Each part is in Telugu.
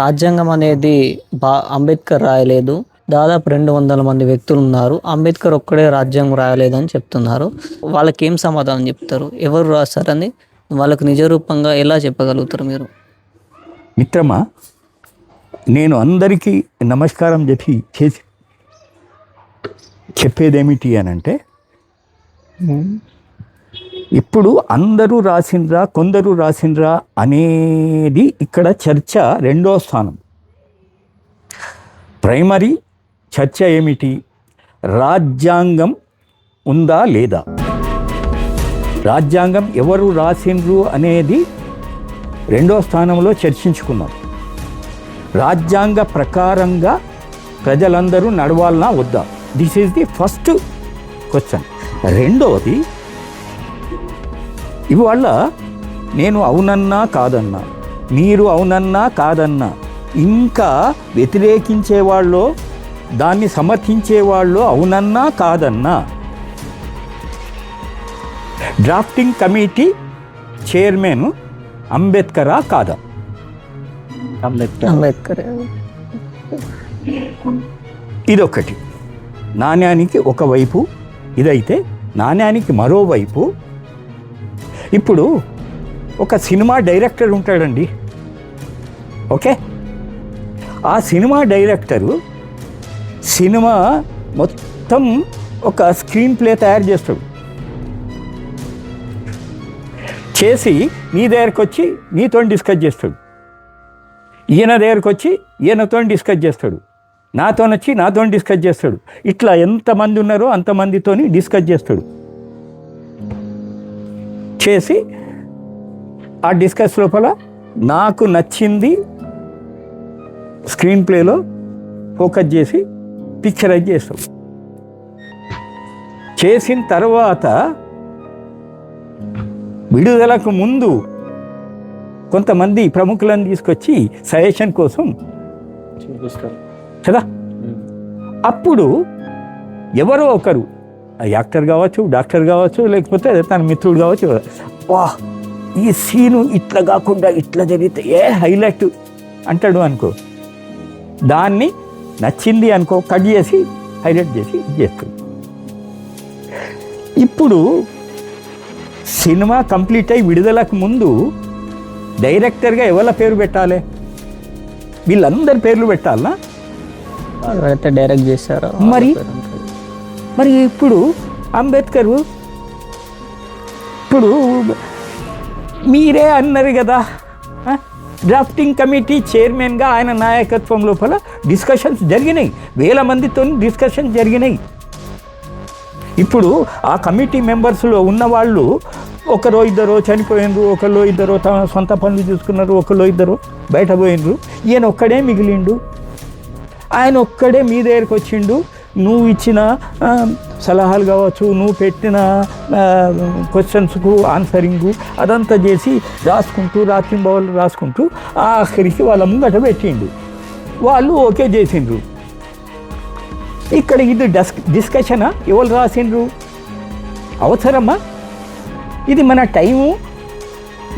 రాజ్యాంగం అనేది బా అంబేద్కర్ రాయలేదు. దాదాపు రెండు వందల మంది వ్యక్తులు ఉన్నారు అంబేద్కర్ ఒక్కడే రాజ్యాంగం రాయలేదని చెప్తున్నారు. వాళ్ళకి ఏం సమాధానం చెప్తారు? ఎవరు రాస్తారని వాళ్ళకు నిజరూపంగా ఎలా చెప్పగలుగుతారు మీరు? మిత్రమా నేను అందరికీ నమస్కారం చెప్పి చేసి చెప్పేదేమిటి అని అంటే ఇప్పుడు అందరూ రాసిండ్రా కొందరు రాసిండ్రా అనేది ఇక్కడ చర్చ రెండో స్థానం. ప్రైమరీ చర్చ ఏమిటి? రాజ్యాంగం ఉందా లేదా? రాజ్యాంగం ఎవరు రాసిండ్రు అనేది రెండో స్థానంలో చర్చించుకున్నాం రాజ్యాంగ ప్రకారంగా ప్రజలందరూ నడవాలనా వద్దా? This is the first question రెండవది ఇవాళ నేను అవునన్నా కాదన్నా మీరు అవునన్నా కాదన్నా ఇంకా వ్యతిరేకించే వాళ్ళు దాన్ని సమర్థించే వాళ్ళు అవునన్నా కాదన్నా. డ్రాఫ్టింగ్ కమిటీ చైర్మన్ అంబేద్కరా కాదా. అంబేద్కర్. ఇదొకటి. నాణ్యానికి ఒకవైపు ఇదైతే నాణ్యానికి మరోవైపు ఇప్పుడు ఒక సినిమా డైరెక్టర్ ఉంటాడండి. ఓకే? ఆ సినిమా డైరెక్టరు సినిమా మొత్తం ఒక స్క్రీన్ ప్లే తయారు చేస్తాడు. చేసి నీ దగ్గరకు వచ్చి నీతో డిస్కస్ చేస్తాడు. ఈయన దగ్గరకు వచ్చి ఈయనతో డిస్కస్ చేస్తాడు. నాతో వచ్చి నాతో డిస్కస్ చేస్తాడు. ఇట్లా ఎంతమంది ఉన్నారో అంతమందితోని డిస్కస్ చేస్తాడు. చేసి ఆ డిస్కస్ లోపల నాకు నచ్చింది స్క్రీన్ ప్లేలో ఫోకస్ చేసి పిక్చరైజ్ చేస్తాం. చేసిన తర్వాత విడుదలకు ముందు కొంతమంది ప్రముఖులను తీసుకొచ్చి సజెషన్ కోసం కదా? అప్పుడు ఎవరో ఒకరు యాక్టర్ కావచ్చు డాక్టర్ కావచ్చు లేకపోతే తన మిత్రుడు కావచ్చు. వా ఈ సీను ఇట్లా కాకుండా ఇట్లా జరిగితే ఏ హైలైట్ అంటాడు అనుకో. దాన్ని నచ్చింది అనుకో కట్ చేసి హైలైట్ చేసి ఇది చేస్తాడు ఇప్పుడు సినిమా కంప్లీట్ అయి విడుదలకు ముందు డైరెక్టర్గా ఎవరి పేరు పెట్టాలి? వీళ్ళందరి పేర్లు పెట్టాలనా? ఎవరైతే డైరెక్ట్ చేశారో మరి? మరి ఇప్పుడు అంబేద్కర్ ఇప్పుడు మీరే అన్నారు కదా డ్రాఫ్టింగ్ కమిటీ చైర్మన్గా ఆయన నాయకత్వం లోపల డిస్కషన్స్ జరిగినాయి. వేల మందితో డిస్కషన్స్ జరిగినాయి. ఇప్పుడు ఆ కమిటీ మెంబర్స్లో ఉన్న వాళ్ళు ఒకరో ఇద్దరు చనిపోయినరు ఒకరు ఇద్దరు తమ సొంత పనులు చూసుకున్నారు ఒకరు ఇద్దరు బయట పోయినరు. ఈయన ఒక్కడే మిగిలిండు. ఆయన ఒక్కడే మీ దగ్గరికి వచ్చిండు. నువ్వు ఇచ్చిన సలహాలు కావచ్చు నువ్వు పెట్టిన క్వశ్చన్స్కు ఆన్సరింగు అదంతా చేసి రాసుకుంటూ రాత్రింబవలు రాసుకుంటూ ఆఖరికి వాళ్ళ ముంగట పెట్టిండు. వాళ్ళు ఓకే చేసిండ్రు. ఇక్కడ ఇది డస్ డిస్కషనా ఎవరు రాసిండ్రు? అవసరమా? ఇది మన టైము.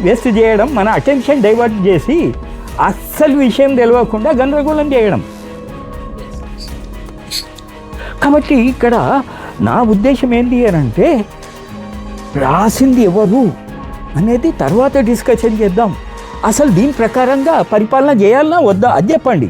వేస్ట్ చేయడం మన అటెన్షన్ డైవర్ట్ చేసి అస్సలు విషయం తెలియకుండా గందరగోళం చేయడం. కాబట్టి ఇక్కడ నా ఉద్దేశం ఏంటి అని అంటే రాసింది ఎవరు అనేది తర్వాత డిస్కషన్ చేద్దాం. అసలు దీని ప్రకారంగా పరిపాలన చేయాలన్నా వద్దా? అది చెప్పండి.